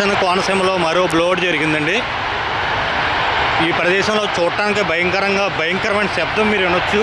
దక్షిణ కోనసీమలో మరో బ్లోడ్ జరిగిందండి. ఈ ప్రదేశంలో చూడటానికి భయంకరంగా భయంకరమైన శబ్దం మీరు వినొచ్చు.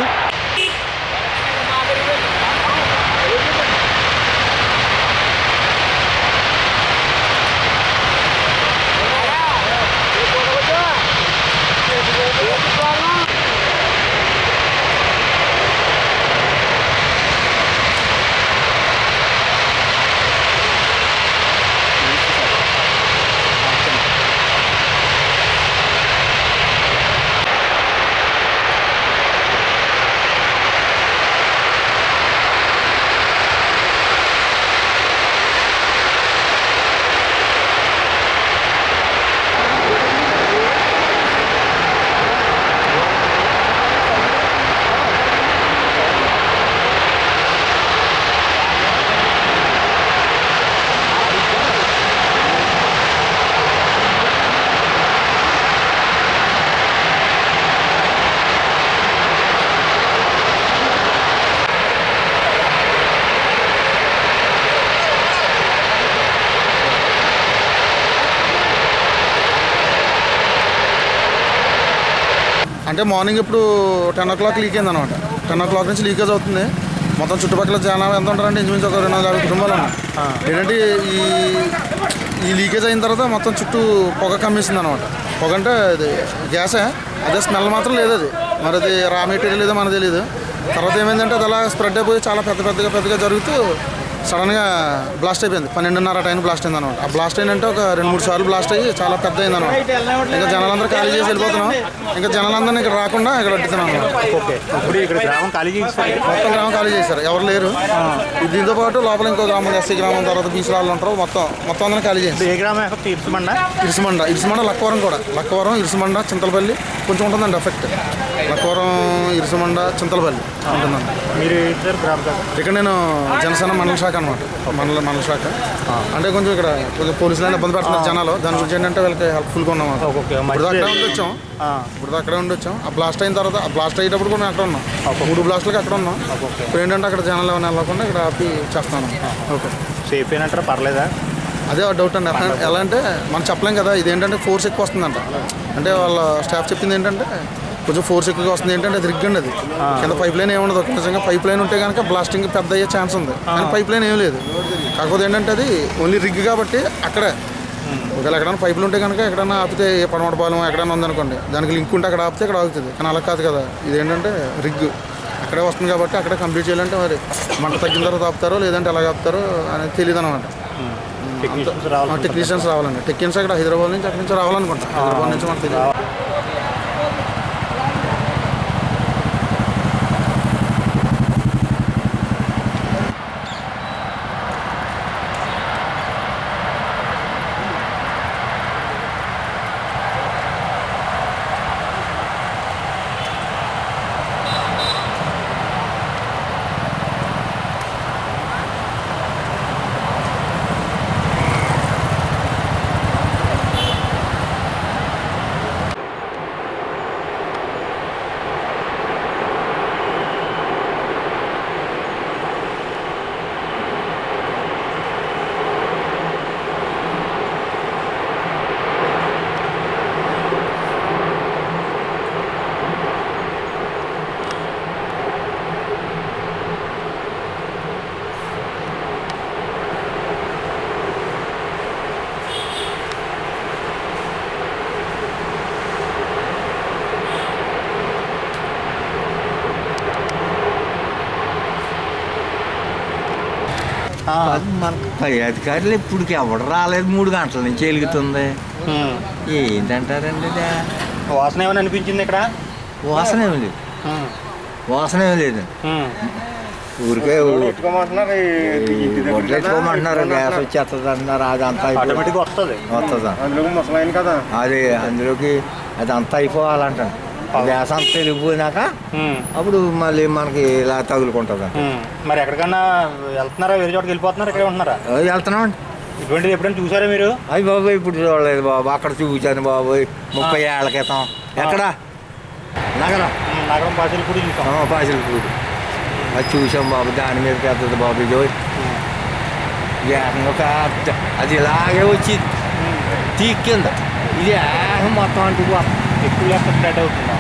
అంటే మార్నింగ్ ఇప్పుడు టెన్ ఓ క్లాక్ లీక్ అయింది అనమాట టెన్ ఓ క్లాక్ నుంచి లీకేజ్ అవుతుంది. మొత్తం చుట్టుపక్కల జనాలు ఎంత ఉంటారంటే ఇంచుమించు ఒక రెండు వందల యాభై కుటుంబాలు ఉన్నాయి ఏంటంటే ఈ ఈ లీకేజ్ అయిన తర్వాత మొత్తం చుట్టూ పొగ కమ్మేసింది అనమాట పొగ అంటే అది గ్యాసే అదే స్మెల్ మాత్రం లేదు అది. మరి అది రా మెటీరియల్ ఏదో మనకు తెలియదు తర్వాత ఏమైందంటే అది అలా స్ప్రెడ్ అయిపోయి చాలా పెద్ద పెద్దగా పెద్దగా జరుగుతూ సడన్గా బ్లాస్ట్ అయిపోయింది. పన్నెండున్నర టైం బ్లాస్ట్ అయింది అనమాట ఆ బ్లాస్ట్ అయిందంటే ఒక రెండు మూడు సార్లు బ్లాస్ట్ అయ్యి చాలా పెద్ద అయింది అనమాట ఇంకా జనాలందరూ ఖాళీ చేసి వెళ్ళిపోతున్నాం. ఇంకా జనాలందరినీ ఇక్కడ రాకుండా ఇక్కడ అడ్డుతున్నాం అనమాట ఓకే. ఇప్పుడు ఇక్కడ గ్రామం ఖాళీ చేస్తారు మొత్తం గ్రామం ఖాళీ చేశారు. ఎవరు లేరు. దీంతో పాటు లోపల ఇంకో గ్రామం ఎస్సీ గ్రామం తర్వాత బీసీ వాళ్ళు ఉంటారు. మొత్తం మొత్తం అందరినీ ఖాళీ చేశారు ఏ గ్రామం? తీర్చమండ ఇరుసుమండ ఇరుసుమండ లక్కవరం కూడా. లక్కవరం ఇరుసుమండ చింతలపల్లి కొంచెం ఉంటుందండి ఎఫెక్ట్ లక్కవరం ఇరుసుమండ చింతలపల్లి ఉంటుందండి. మీరు. ఇక్కడ నేను జనసేన మండల శాఖ అనమాట మండల మండల శాఖ. అంటే కొంచెం ఇక్కడ కొంచెం పోలీసులు ఇబ్బంది పెడుతున్నారు జనాలు. దాని గురించి ఏంటంటే వీళ్ళకి హెల్ప్ఫుల్గా ఉన్నాం ఇప్పుడు అక్కడే మంచిది. ఉండి వచ్చాం ఆ, ఇప్పుడు అక్కడే ఉండి వచ్చాం ఆ బ్లాస్ట్ అయిన తర్వాత ఆ బ్లాస్ట్ అయ్యేటప్పుడు కూడా మేము అక్కడ ఉన్నాం. మూడు బ్లాస్ట్లకి అక్కడ ఉన్నాం. ఇప్పుడు ఏంటంటే అక్కడ జనాలు ఏమైనా వెళ్ళకుండా ఇక్కడ ఆపి చేస్తాను ఓకే. సేఫ్ అయినట్టు పర్లేదా? అదే డౌట్ అండి. ఎలా- ఎలా అంటే మనం చెప్పలేం కదా ఇది ఏంటంటే ఫోర్స్ ఎక్కువ వస్తుందంట. అంటే వాళ్ళ స్టాఫ్ చెప్పింది ఏంటంటే కొంచెం ఫోర్స్ ఎక్కువగా వస్తుంది ఏంటంటే అది రిగ్ అండి అది. కింద పైప్ లైన్ ఏముండదు. నిజంగా పైప్ లైన్ ఉంటే కనుక బ్లాస్టింగ్ పెద్ద అయ్యే ఛాన్స్ ఉంది. కానీ పైప్ లైన్ ఏం లేదు. కాకపోతే ఏంటంటే అది ఓన్లీ రిగ్ కాబట్టి అక్కడే. ఒకవేళ ఎక్కడైనా పైపులు ఉంటే కనుక ఎక్కడైనా ఆపితే ఏ పడమట పాలెం ఎక్కడైనా ఉందనుకోండి దానికి లింక్ ఉంటే అక్కడ ఆపితే అక్కడ ఆగుతుంది. కానీ అలా కాదు కదా. ఇదేంటంటే రిగ్ అక్కడే వస్తుంది కాబట్టి అక్కడే కంప్లీట్ చేయాలంటే మరి మంట తగ్గిన తర్వాత ఆపుతారో లేదంటే ఎలా ఆపుతారో అనేది తెలియదు అనమాట టెక్నీషియన్స్ రావాలి టెక్నీషియన్స్ రావాలండి. టెక్నీషియన్స్ అక్కడ హైదరాబాద్ నుంచి అక్కడి నుంచి రావాలనుకుంటా హైదరాబాద్ నుంచి మనకు మనకు పై అధికారులు ఇప్పటికి ఎవడు రాలేదు మూడు గంటల నుంచి వెలుగుతుంది. ఏంటంటారండి వాసన ఏమైనా అనిపించింది ఇక్కడ? వాసన ఏమి లేదు. వాసన ఏమి లేదు. ఊరికే వడ్లు ఎట్టుకోమంటున్నారు గ్యాస్ వచ్చేస్తుంది అంటున్నారు అదంతా వస్తుంది. వస్తుందా? అది అందులోకి అది అంతా అయిపోవాలంటాను. గ్యాస్ అంతా వెళ్ళిపోయినాక అప్పుడు మళ్ళీ మనకి ఇలా తగులుకుంటుంది మరి ఎక్కడికన్నా వెళ్తున్నారా వేరే చోటకి వెళ్ళిపోతున్నారా ఇక్కడే ఉంటున్నారా? వెళ్తున్నామండి. ఇటువంటిది ఎప్పుడైనా చూసారా మీరు? అయ్యి బాబు ఇప్పుడు చూడలేదు బాబు. అక్కడ చూపించాను బాబు ముప్పై ఏళ్ళ క్రితం. ఎక్కడ? నగరం. నగరం కూడా చూసాం. పాసిల్ పూడి అది చూసాం బాబు. దాని మీద పెద్దది బాబు ఇది ఏకంగా పెద్ద. అది ఇలాగే వచ్చింది తీక్కింద. ఇది ఏహం మొత్తం అంటుకో ఎక్కువ లెక్క స్ప్రెడ్ అవుతుందా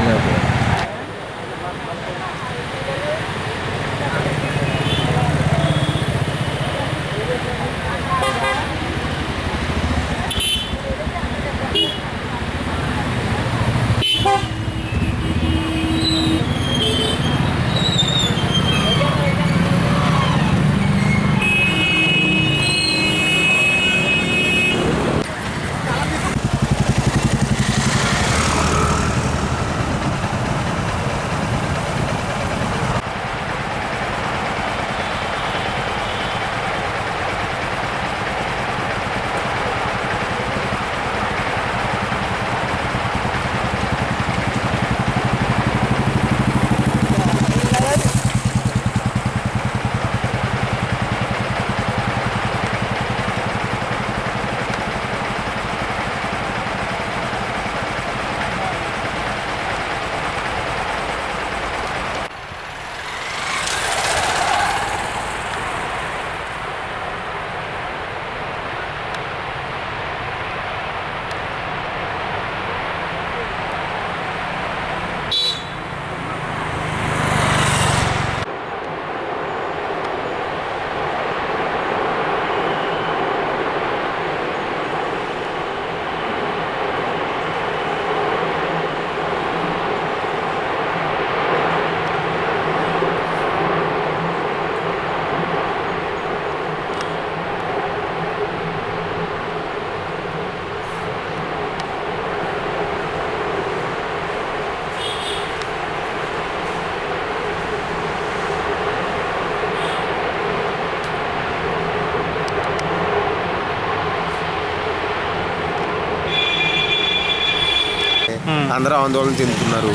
అందరూ ఆందోళన చెందుతున్నారు.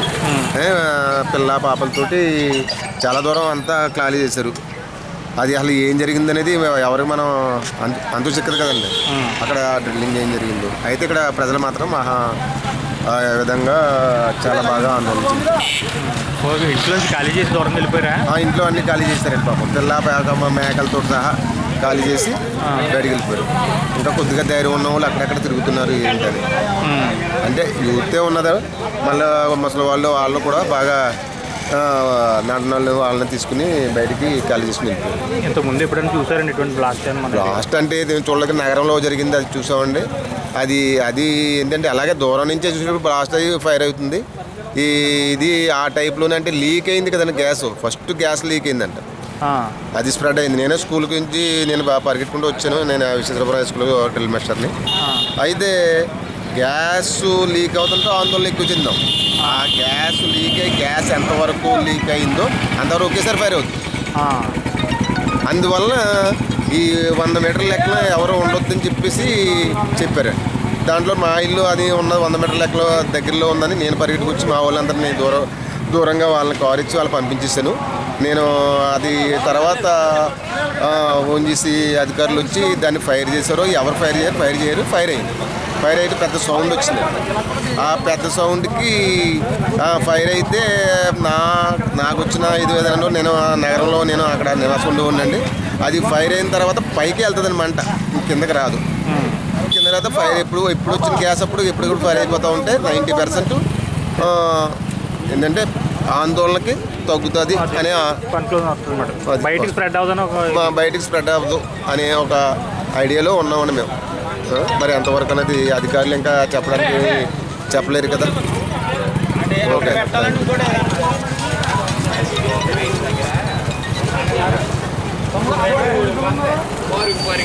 పిల్ల పాపలతోటి చాలా దూరం అంతా ఖాళీ చేశారు. అది అసలు ఏం జరిగిందనేది ఎవరికి మనం అంతు అంతు చిక్కదు కదండి. అక్కడ డ్రిల్లింగ్ ఏం జరిగిందో. అయితే ఇక్కడ ప్రజలు మాత్రం మహా ఆ విధంగా చాలా బాగా ఆందోళన ఇంట్లో ఖాళీ చేసి దూరం వెళ్ళిపోయారా? ఆ ఇంట్లో అన్ని ఖాళీ చేశారండి పాపం. పిల్ల మేకలతో సహా ఖాళీ చేసి బయటికి వెళ్ళిపోయారు. ఇంకా కొద్దిగా ధైర్యం ఉన్న వాళ్ళు అక్కడక్కడ తిరుగుతున్నారు ఏంటని. అంటే యూతే ఉన్నదా? మళ్ళీ ముసలి వాళ్ళు వాళ్ళు కూడా బాగా నడనాళ్ళు వాళ్ళని తీసుకుని బయటికి ఖాళీ చేసుకుని వెళ్ళిపోయారు. ఇంతకు ముందు ఎప్పుడైనా చూసారండి ఇటువంటి బ్లాస్ట్ అంటే ఇది చూడలేక నగరంలో జరిగింది అది చూసామండి. అది అది ఏంటంటే అలాగే దూరం నుంచే చూసినప్పుడు బ్లాస్ట్ అయ్యి ఫైర్ అవుతుంది. ఈ ఇది ఆ టైప్లోనే అంటే లీక్ అయింది కదండి గ్యాస్ ఫస్ట్ గ్యాస్ లీక్ అయిందంట. అది స్ప్రెడ్ అయింది. నేనే స్కూల్ నుంచి నేను బాగా పరిగెట్టుకుంటూ వచ్చాను. నేను విశ్వేశ్వరపురం హై స్కూల్ డ్రిల్ మాస్టర్ని అయితే గ్యాస్ లీక్ అవుతుంటే ఆందోళన ఎక్కువ చెందాం. ఆ గ్యాస్ లీక్ అయ్యి గ్యాస్ ఎంతవరకు లీక్ అయిందో అంతవరకు ఒకేసారి ఫైర్ అవుతుంది అందువలన ఈ వంద మీటర్ల లెక్కన ఎవరు ఉండొద్దని చెప్పేసి చెప్పారు. దాంట్లో మా ఇల్లు అది ఉన్న వంద మీటర్ల లెక్కలో దగ్గరలో ఉందని నేను పరిగెట్టుకొచ్చి మా వాళ్ళందరినీ దూరం దూరంగా వాళ్ళని కారు ఇచ్చి వాళ్ళు పంపించేసాను నేను అది తర్వాత ఓన్జీసీ ఫోన్ చేసి అధికారులు వచ్చి దాన్ని ఫైర్ చేశారో. ఎవరు ఫైర్ చేయరు? ఫైర్ చేయరు. ఫైర్ అయింది. ఫైర్ అయితే పెద్ద సౌండ్ వచ్చింది. ఆ పెద్ద సౌండ్కి ఫైర్ అయితే నా నాకు వచ్చిన ఇది విధానంలో నేను ఆ నగరంలో నేను అక్కడ నివాసంలో ఉండండి. అది ఫైర్ అయిన తర్వాత పైకి వెళ్తుంది మంట. కిందకి రాదు. కింద తర్వాత ఫైర్ ఎప్పుడు ఎప్పుడు వచ్చిన గ్యాస్ అప్పుడు ఎప్పుడు కూడా ఫైర్ అయిపోతూ ఉంటే నైంటీ పర్సెంట్ ఏంటంటే ఆందోళనకి తగ్గుతుంది అనే బయటికి స్ప్రెడ్ మా బయటికి స్ప్రెడ్ అవ్వదు అనే ఒక ఐడియాలో ఉన్నామండి మేము. మరి ఎంతవరకు అనేది అధికారులు ఇంకా చెప్పడానికి చెప్పలేరు కదా. Okay Por, por,